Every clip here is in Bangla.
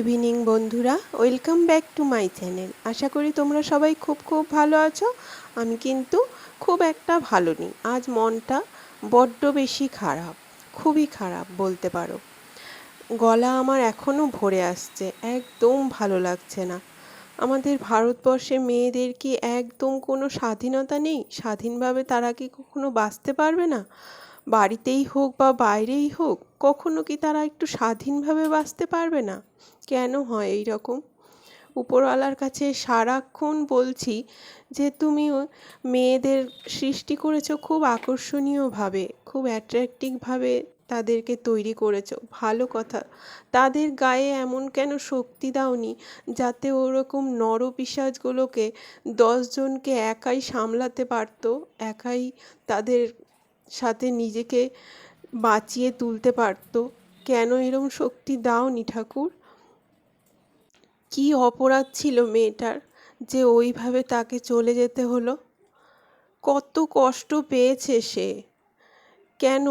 ইভিনিং বন্ধুরা। Welcome back to my channel. আশা করি তোমরা সবাই খুব খুব ভালো আছো। আমি কিন্তু খুব একটা ভালো নেই। আজ মনটা বড্ড বেশি খারাপ, খুবই খারাপ বলতে পারো। গলা আমার এখনও ভরে আসছে, একদম ভালো লাগছে না। আমাদের ভারতবর্ষে মেয়েদের কি একদম কোনো স্বাধীনতা নেই? স্বাধীনভাবে তারা কি কখনো বাঁচতে পারবে না? বাড়িতেই হোক বা বাইরেই হোক, কখনো কি তারা একটু স্বাধীনভাবে বাঁচতে পারবে না? কেন হয় এই রকম? উপরওয়ালার কাছে সারাক্ষণ বলছি যে, তুমি মেয়েদের সৃষ্টি করেছ খুব আকর্ষণীয়ভাবে, খুব অ্যাট্রাক্টিভভাবে তাদেরকে তৈরি করেছ। ভালো কথা। তাদের গায়ে এমন কেন শক্তি দাওনি যাতে ওরকম নরপিশাচগুলোকে দশজনকে একাই সামলাতে পারতো, একাই তাদের সাথে নিজেকে বাঁচিয়ে তুলতে পারতো। কেন এরম শক্তি দাওনি ঠাকুর? কী অপরাধ ছিল মেয়েটার যে ওইভাবে তাকে চলে যেতে হলো? কত কষ্ট পেয়েছে সে। কেন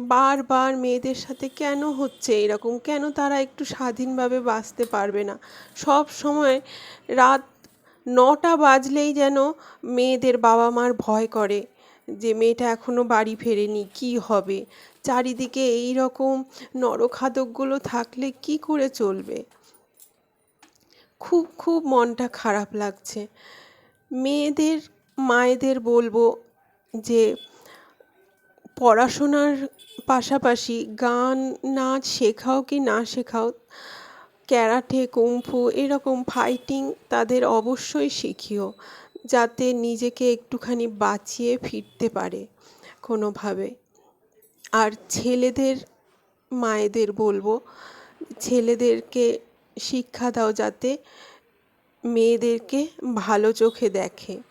বারবার মেয়েদের সাথে কেন হচ্ছে এরকম? কেন তারা একটু স্বাধীনভাবে বাঁচতে পারবে না? সব সময় রাত নটা বাজলেই যেন মেয়েদের বাবা মার ভয় করে। যে মেয়েটা এখনও বাড়ি ফেরেনি, কি হবে? চারিদিকে এই রকম নরখাদকগুলো থাকলে কি করে চলবে? খুব খুব মনটা খারাপ লাগছে। মেয়েদের, মায়েদের বলব যে পড়াশোনার পাশাপাশি গান, নাচ শেখাও কি না শেখাও, ক্যারাটে কুম্ফু এরকম ফাইটিং তাদের অবশ্যই শিখিও। যাতে নিজেকে একটুখানি বাঁচিয়ে ফিরতে পারে কোনোভাবে। আর ছেলেদের, মায়েদের বলব, ছেলেদেরকে শিক্ষা দাও যাতে মেয়েদেরকে ভালো চোখে দেখে,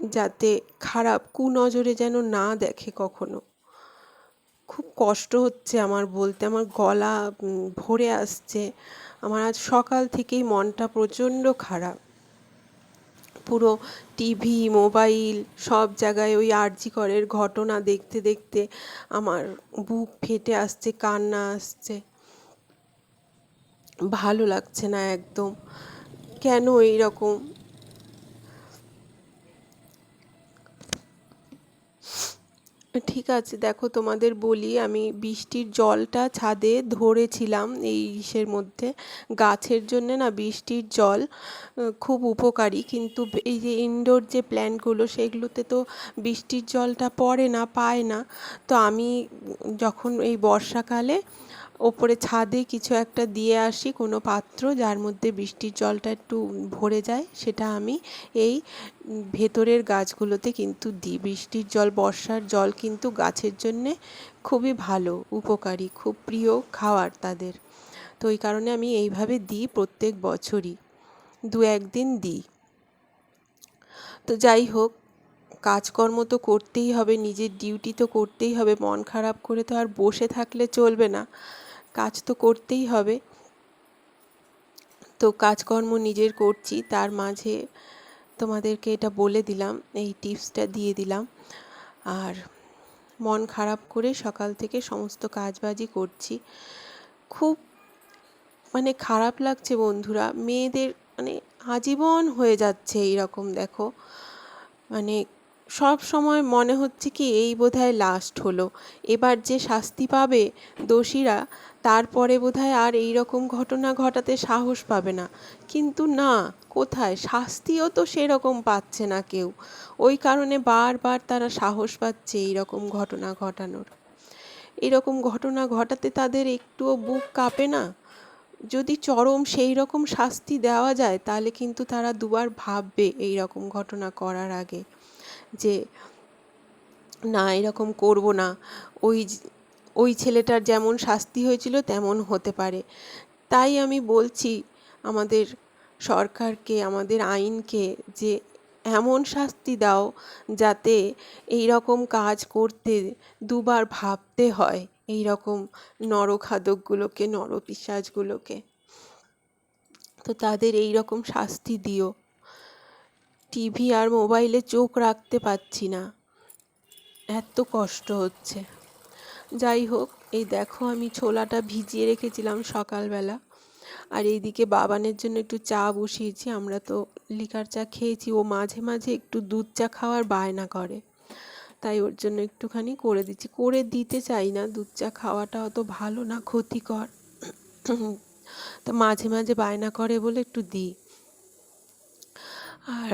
যাতে খারাপ কুনজরে যেন না দেখে কখনো। খুব কষ্ট হচ্ছে আমার বলতে, আমার গলা ভরে আসছে। আমার আজ সকাল থেকেই মনটা প্রচণ্ড খারাপ। পুরো টিভি, মোবাইল সব জায়গায় ওই আরজি করের ঘটনা দেখতে দেখতে আমার বুক ফেটে আসছে, কান্না আসছে। ভালো লাগছে না একদম। কেন এই ঠিক আছে, দেখো তোমাদের বলি, আমি বৃষ্টির জলটা ছাদে ধরেছিলাম এই ইসের মধ্যে। গাছের জন্য না বৃষ্টির জল খুব উপকারী। কিন্তু এই যে ইনডোর যে প্ল্যান্টগুলো সেগুলোতে তো বৃষ্টির জলটা পড়ে না, পায় না। তো আমি যখন এই বর্ষাকালে ওপরে ছাদে কিছু একটা দিয়ে আসি, কোনো পাত্র যার মধ্যে বৃষ্টির জলটা একটু ভরে যায়, সেটা আমি এই ভেতরের গাছগুলোতে কিন্তু দিই। বৃষ্টির জল, বর্ষার জল কিন্তু গাছের জন্যে খুবই ভালো, উপকারী, খুব প্রিয় খাওয়ার তাদের। তো ওই কারণে আমি এইভাবে দিই প্রত্যেক বছরই, দু একদিন দিই। তো যাই হোক, কাজকর্ম তো করতেই হবে, নিজের ডিউটি তো করতেই হবে, মন খারাপ করে তো আর বসে থাকলে চলবে না। কাজ তো করতেই হবে। তো কাজকর্ম নিজের করছি, তার মাঝে তোমাদেরকে এটা বলে দিলাম, এই টিপসটা দিয়ে দিলাম। আর মন খারাপ করে সকাল থেকে সমস্ত কাজবাজি করছি। খুব মানে খারাপ লাগছে বন্ধুরা, মেয়েদের মানে আজীবন হয়ে যাচ্ছে এই রকম দেখো। মানে সব সময় মনে হচ্ছে কি এই বোধহয় লাস্ট হলো। এবার যে শাস্তি পাবে দোষীরা, তারপরে বোধহয় আর এই রকম ঘটনা ঘটাতে সাহস পাবে না। কিন্তু না, কোথায়? শাস্তিও তো সেরকম পাচ্ছে না কেউ। ওই কারণে বারবার তারা সাহস পাচ্ছে এই রকম ঘটনা ঘটানোর। এরকম ঘটনা ঘটাতে তাদের একটুও বুক কাঁপে না। যদি চরম সেই রকম শাস্তি দেওয়া যায়, তাহলে কিন্তু তারা দুবার ভাববে এই রকম ঘটনা করার আগে। যে, না, এরকম করব না। ওই ওই ছেলেটার যেমন শাস্তি হয়েছিল, তেমন হতে পারে। তাই আমি বলছি, আমাদের সরকারকে, আমাদের আইনকে যে, এমন শাস্তি দাও যাতে এই রকম কাজ করতে দুবার ভাবতে হয় এই রকম নরখাদকগুলোকে, নরপিশাচগুলোকে। তো তাদের এই রকম শাস্তি দিও। টিভি আর মোবাইলে চোখ রাখতে পারছি না। এত কষ্ট হচ্ছে। যাই হোক, এই দেখো আমি ছোলাটা ভিজিয়ে রেখেছিলাম সকালবেলা। আর এইদিকে বাবানের জন্য একটু চা বসিয়েছি, আমরা তো লিকার চা খেয়েছি। ও মাঝে মাঝে একটু দুধ চা খাওয়ার বায়না করে। তাই ওর জন্য একটুখানি করে দিচ্ছি। করে দিতে চাই না, দুধ চা খাওয়াটা অত ভালো না, ক্ষতিকর। তো মাঝে মাঝে বায়না করে বলে একটু দিই। আর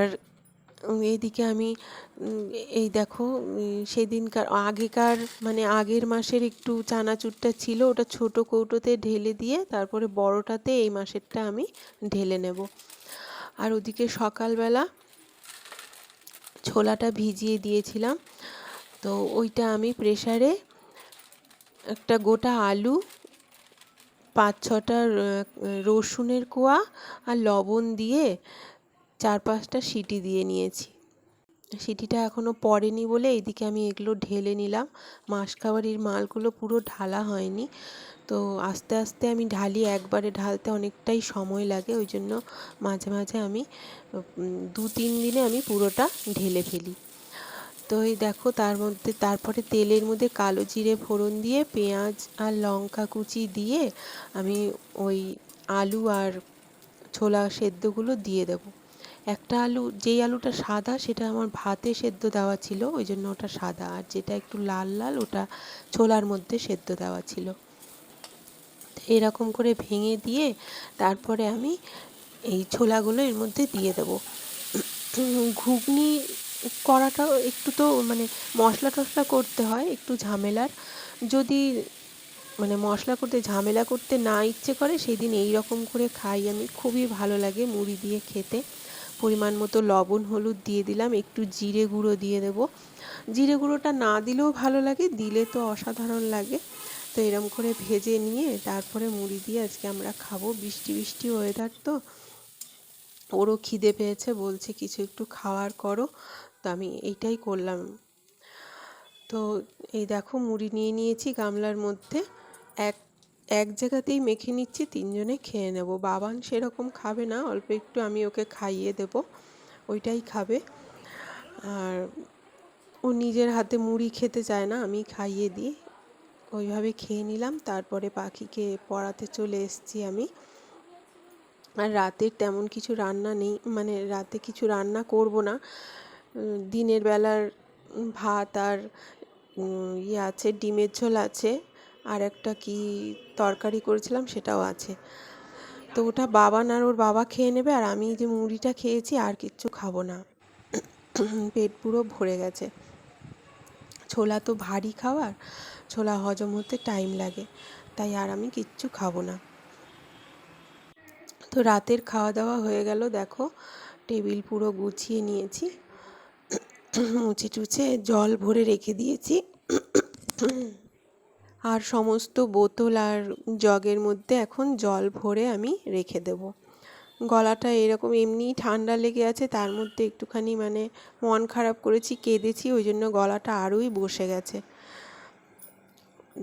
এইদিকে আমি এই দেখো সেদিনকার, আগেকার মানে আগের মাসের একটু চানাচুরটা ছিল, ওটা ছোট কৌটোতে ঢেলে দিয়ে তারপরে বড়টাতে এই মাসেরটা আমি ঢেলে নেব। আর ওদিকে সকালবেলা ছোলাটা ভিজিয়ে দিয়েছিলাম। তো ওইটা আমি প্রেসারে একটা গোটা আলু, পাঁচ ছটা রসুনের কোয়া আর লবণ দিয়ে চার পাঁচটা সিটি দিয়ে নিয়েছি। সিটিটা এখনও পড়েনি বলে এইদিকে আমি এগুলো ঢেলে নিলাম। মাসকাবারির মালগুলো পুরো ঢালা হয়নি। তো আস্তে আস্তে আমি ঢালি, একবারে ঢালতে অনেকটাই সময় লাগে, ওই জন্য মাঝে মাঝে আমি দু তিন দিনে আমি পুরোটা ঢেলে ফেলি। তো এই দেখো তার মধ্যে, তারপরে তেলের মধ্যে কালো জিরে ফোড়ন দিয়ে, পেঁয়াজ আর লঙ্কা কুচি দিয়ে আমি ওই আলু আর ছোলা সেদ্ধগুলো দিয়ে দেবো। একটা আলু, যেই আলুটা সাদা সেটা আমার ভাতে সেদ্ধ দেওয়া ছিল, ওই জন্য ওটা সাদা। আর যেটা একটু লাল লাল, ওটা ছোলার মধ্যে সেদ্ধ দেওয়া ছিল। এরকম করে ভেঙে দিয়ে তারপরে আমি এই ছোলাগুলো এর মধ্যে দিয়ে দেবো। ঘুগনি করাটাও একটু তো মানে মশলা টশলা করতে হয়, একটু ঝামেলার। যদি মানে মশলা করতে, ঝামেলা করতে না ইচ্ছে করে সেই দিন এই রকম করে খাই। আমি খুবই ভালো লাগে মুড়ি দিয়ে খেতে। পরিমাণ মতো লবণ, হলুদ দিয়ে দিলাম। একটু জিরে গুঁড়ো দিয়ে দেবো। জিরে গুঁড়োটা না দিলেও ভালো লাগে, দিলে তো অসাধারণ লাগে। তো এরম করে ভেজে নিয়ে তারপরে মুড়ি দিয়ে আজকে আমরা খাব। বৃষ্টি বৃষ্টি ওয়েদার তো। ওরও খিদে পেয়েছে, বলছে কিছু একটু খাওয়ার করো। তো আমি এইটাই করলাম। তো এই দেখো মুড়ি নিয়ে নিয়েছি গামলার মধ্যে। এক এক জায়গাতেই মেখে নিচ্ছি, তিনজনে খেয়ে নেব। বাবান সেরকম খাবে না, অল্প একটু আমি ওকে খাইয়ে দেব, ওইটাই খাবে। আর ও নিজের হাতে মুড়ি খেতে চায় না, আমি খাইয়ে দিই। ওইভাবে খেয়ে নিলাম, তারপরে পাখিকে পড়াতে চলে এসেছি আমি। আর রাতের তেমন কিছু রান্না নেই মানে রাতে কিছু রান্না করব না। দিনের বেলার ভাত আর ইয়ে আছে, ডিমের ঝোল আছে। আর একটা কি তরকারি করেছিলাম সেটাও আছে। তো ওটা বাবা আর ওর বাবা খেয়ে নেবে, আর আমি যে মুড়িটা খেয়েছি, আর কিচ্ছু খাব না। পেট পুরো ভরে গেছে। ছোলা তো ভারী খাবার ছোলা হজম হতে টাইম লাগে, তাই আর আমি কিচ্ছু খাব না। তো রাতের খাওয়া দাওয়া হয়ে গেল, দেখো, টেবিল পুরো গুছিয়ে নিয়েছি। মুছে টুছে জল ভরে রেখে দিয়েছি। আর সমস্ত বোতল আর জগের মধ্যে এখন জল ভরে আমি রেখে দেব। গলাটা এরকম এমনিই ঠান্ডা লেগে আছে, তার মধ্যে একটুখানি মানে মন খারাপ করেছি, কেঁদেছি, ওই জন্য গলাটা আরোই বসে গেছে।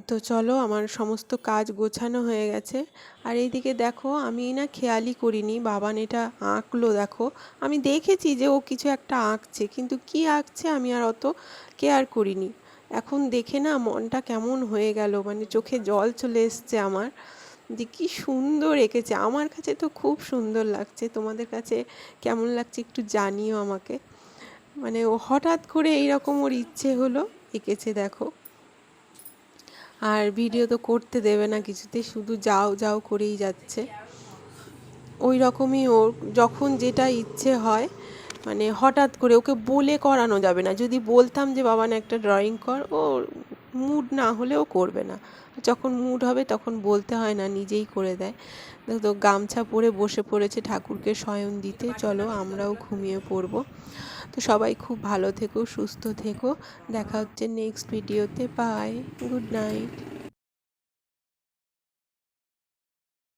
তো চলো, আমার সমস্ত কাজ গোছানো হয়ে গেছে। আর এইদিকে দেখো, আমি না খেয়ালই করিনি, বাবান এটা আঁকলো, দেখো। আমি দেখেছি যে ও কিছু একটা আঁকছে, কিন্তু কি আঁকছে আমি আর অত কেয়ার করিনি। এখন দেখে না মনটা কেমন হয়ে গেল মানে চোখে জল চলে এসছে আমার। যে কী সুন্দর এঁকেছে, আমার কাছে তো খুব সুন্দর লাগছে। তোমাদের কাছে কেমন লাগছে একটু জানিও আমাকে। মানে ও হঠাৎ করে এইরকম ওর ইচ্ছে হলো এঁকেছে, দেখো। আর ভিডিও তো করতে দেবে না কিছুতে, শুধু যাও যাও করেই যাচ্ছে। ওই রকমই ওর, যখন যেটা ইচ্ছে হয় মানে হঠাৎ করে ওকে বলে করানো যাবে না। যদি বলতাম যে, বাবা, না, একটা ড্রয়িং কর ও মুড না হলেও করবে না। যখন মুড হবে তখন বলতে হয় না, নিজেই করে দেয়। তো গামছা পরে বসে পড়েছে ঠাকুরকে শয়ন দিতে। চলো, আমরাও ঘুমিয়ে পড়ব। তো সবাই খুব ভালো থেকো, সুস্থ থেকো। দেখা হচ্ছে নেক্সট ভিডিওতে বাই গুড নাইট